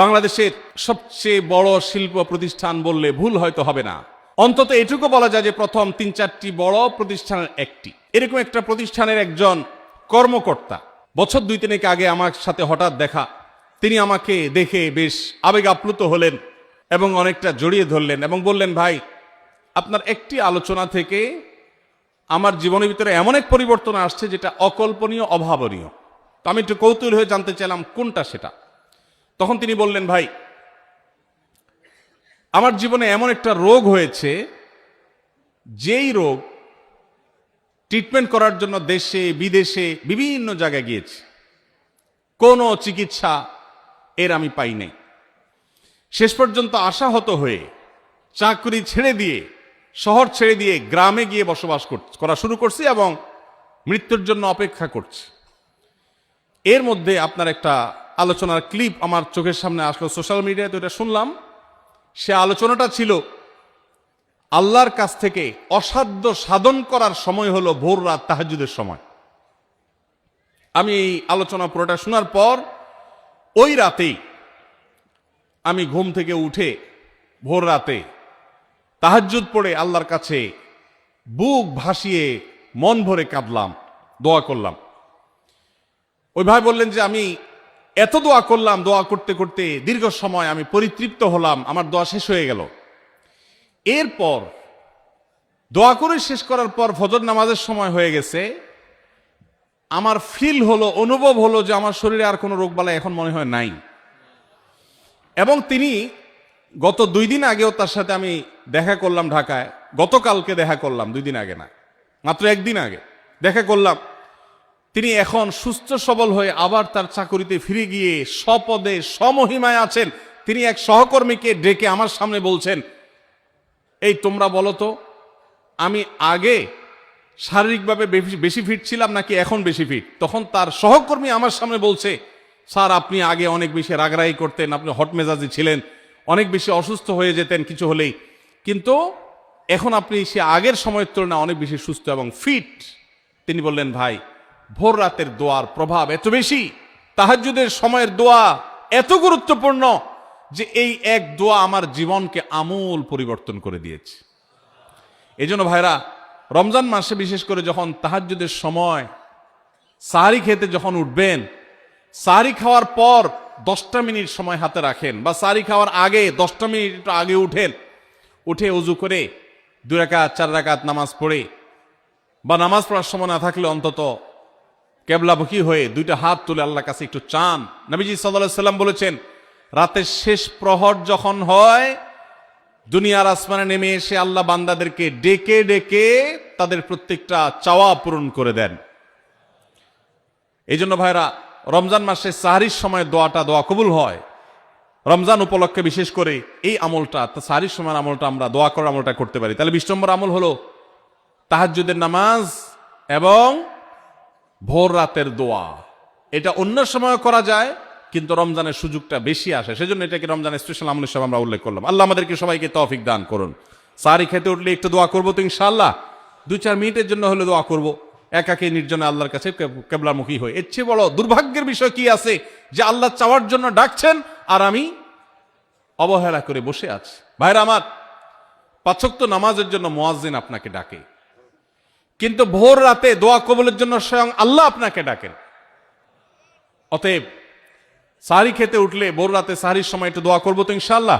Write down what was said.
বাংলাদেশের সবচেয়ে বড় শিল্প প্রতিষ্ঠান বললে ভুল হয়তো হবে না। অন্তত এটুকু বলা যায় যে প্রথম তিন চারটি বড় প্রতিষ্ঠানের একটি। এরকম একটা প্রতিষ্ঠানের একজন কর্মকর্তা বছর দুই তিনেক আগে আমার সাথে হঠাৎ দেখা। তিনি আমাকে দেখে বেশ আবেগ আপ্লুত হলেন এবং অনেকটা জড়িয়ে ধরলেন এবং বললেন, ভাই, আপনার একটি আলোচনা থেকে আমার জীবনের ভিতরে এমন এক পরিবর্তন আসছে যেটা অকল্পনীয়, অভাবনীয়। তো আমি একটু কৌতূহল হয়ে জানতে চাইলাম, কোনটা সেটা? তখন তিনি বললেন, ভাই, আমার জীবনে এমন একটা রোগ হয়েছে, যেই রোগ ট্রিটমেন্ট করার জন্য দেশে, বিদেশে, বিভিন্ন জায়গায় গিয়েছি। কোনো চিকিৎসা এর আমি পাই নাই। শেষ পর্যন্ত আশাহত হয়ে চাকরি ছেড়ে দিয়ে, শহর ছেড়ে দিয়ে গ্রামে গিয়ে বসবাস কর- শুরু করছি এবং মৃত্যুর জন্য অপেক্ষা করছি। এর মধ্যে আপনার একটা আলোচনার ক্লিপ আমার চোখের সামনে আসলো সোশ্যাল মিডিয়ায় তো এটা শুনলাম। সে আলোচনাটা ছিল, আল্লাহর কাছ থেকে অসাধ্য সাধন করার সময় হলো ভোর রাত তাহাজুদের সময়। আমি এই আলোচনা পুরোটা শোনার পর, ওই রাতেই আমি ঘুম থেকে উঠে ভোর রাতে তাহাজ্জুদ পড়ে আল্লাহর কাছে বুক ভাসিয়ে মন ভরে কাঁদলাম, দোয়া করলাম। ওই ভাই বললেন যে, আমি এত দোয়া করলাম, দোয়া করতে করতে দীর্ঘ সময় আমি পরিতৃপ্ত হলাম, আমার দোয়া শেষ হয়ে গেল। এরপর, দোয়া করে শেষ করার পর ফজর নামাজের সময় হয়ে গেছে। আমার ফিল হলো, অনুভব হলো যে আমার শরীরে আর কোনো রোগবালাই এখন মনে হয় নাই। এবং তিনি গত দুই দিন আগেও তার সাথে আমি দেখা করলাম ঢাকায়। গতকালকে দেখা করলাম, দুই দিন আগে না, মাত্র একদিন আগে দেখা করলাম। তিনি এখন সুস্থ সবল হয়ে আবার তার চাকরিতে ফিরে গিয়ে স্বপদে সমহিমায় আছেন। তিনি এক সহকর্মীকে ডেকে আমার সামনে বলছেন, এই তোমরা বলো তো, আমি আগে শারীরিকভাবে বেশি- ফিট ছিলাম নাকি এখন বেশি ফিট তখন তার সহকর্মী আমার সামনে বলছে, স্যার, আপনি আগে অনেক বেশি রাগরাগি করতেন, আপনি হট মেজাজি ছিলেন, অনেক বেশি অসুস্থ হয়ে যেতেন কিছু হলেই। কিন্তু এখন আপনি সে আগের সময়ের তুলনায় অনেক বেশি সুস্থ এবং ফিট তিনি বললেন, ভাই ভোর রাতের দোয়ার প্রভাব এত বেশি, তাহাজ্জুদের সময়ের দোয়া এত গুরুত্বপূর্ণ যে এই এক দোয়া আমার জীবনকে আমূল পরিবর্তন করে দিয়েছে। এই জন্য ভাইরা, রমজান মাসে বিশেষ করে যখন তাহাজ্জুদের সময় সাহারি খেতে যখন উঠবেন, সাহারি খাওয়ার পর দশটা মিনিট সময় হাতে রাখেন বা সাহারি খাওয়ার আগে দশটা মিনিট একটু আগে উঠেন, উঠে উজু করে দু রাকাত চার রাকাত নামাজ পড়ে বা নামাজ পড়ার সময় না থাকলে অন্তত কেবলামুখী হয়ে দুইটা হাত তুলে আল্লাহর কাছে একটু চান। নবীজি সাল্লাহ সাল্লাম বলেছেন, রাতের শেষ প্রহর যখন হয়, দুনিয়ার আসমানে নেমে এসে আল্লাহ বান্দাদেরকে ডেকে ডেকে তাদের প্রত্যেকটা চাওয়া পূরণ করে দেন। এই জন্য ভাইরা, রমজান মাসে সাহারির সময় দোয়াটা দোয়া কবুল হয়। রমজান উপলক্ষে বিশেষ করে এই আমলটা সাহারির সময় আমলটা আমরা, দোয়া করার আমলটা করতে পারি। তাহলে বিশ নম্বর আমল হলো তাহাজ্জুদের নামাজ এবং ভোর রাতের দোয়া। এটা অন্য সময় করা যায়, কিন্তু রমজানের সুযোগটা বেশি আসে। সেজন্য এটাকে রমজানের স্পেশাল আমল হিসেবে আমরা উল্লেখ করলাম। আল্লাহ আমাদেরকে সবাইকে তৌফিক দান করুন। সারি খেতে উঠলে একটু দোয়া করব তো ইনশাআল্লাহ। দুই চার মিনিটের জন্য হলে দোয়া করব। একাকে নির্জনে আল্লাহর কাছে কেব- কেবলামুখী হয়ে এর চেয়ে বড় দুর্ভাগ্যের বিষয় কি আছে? যে আল্লাহ চাওয়ার জন্য ডাকছেন আর আমি অবহেলা করে বসে আছি। ভাইরা আমার, পাচক্ত নামাজের জন্য মোয়াজ্জিন আপনাকে ডাকে। কিন্তু ভোর রাতে দোয়া কবলের জন্য স্বয়ং আল্লাহ আপনাকে ডাকেন। অতএব সাহারি খেতে উঠলে ভোর রাতে সাহারির সময় একটু দোয়া করব তো ইনশাল্লাহ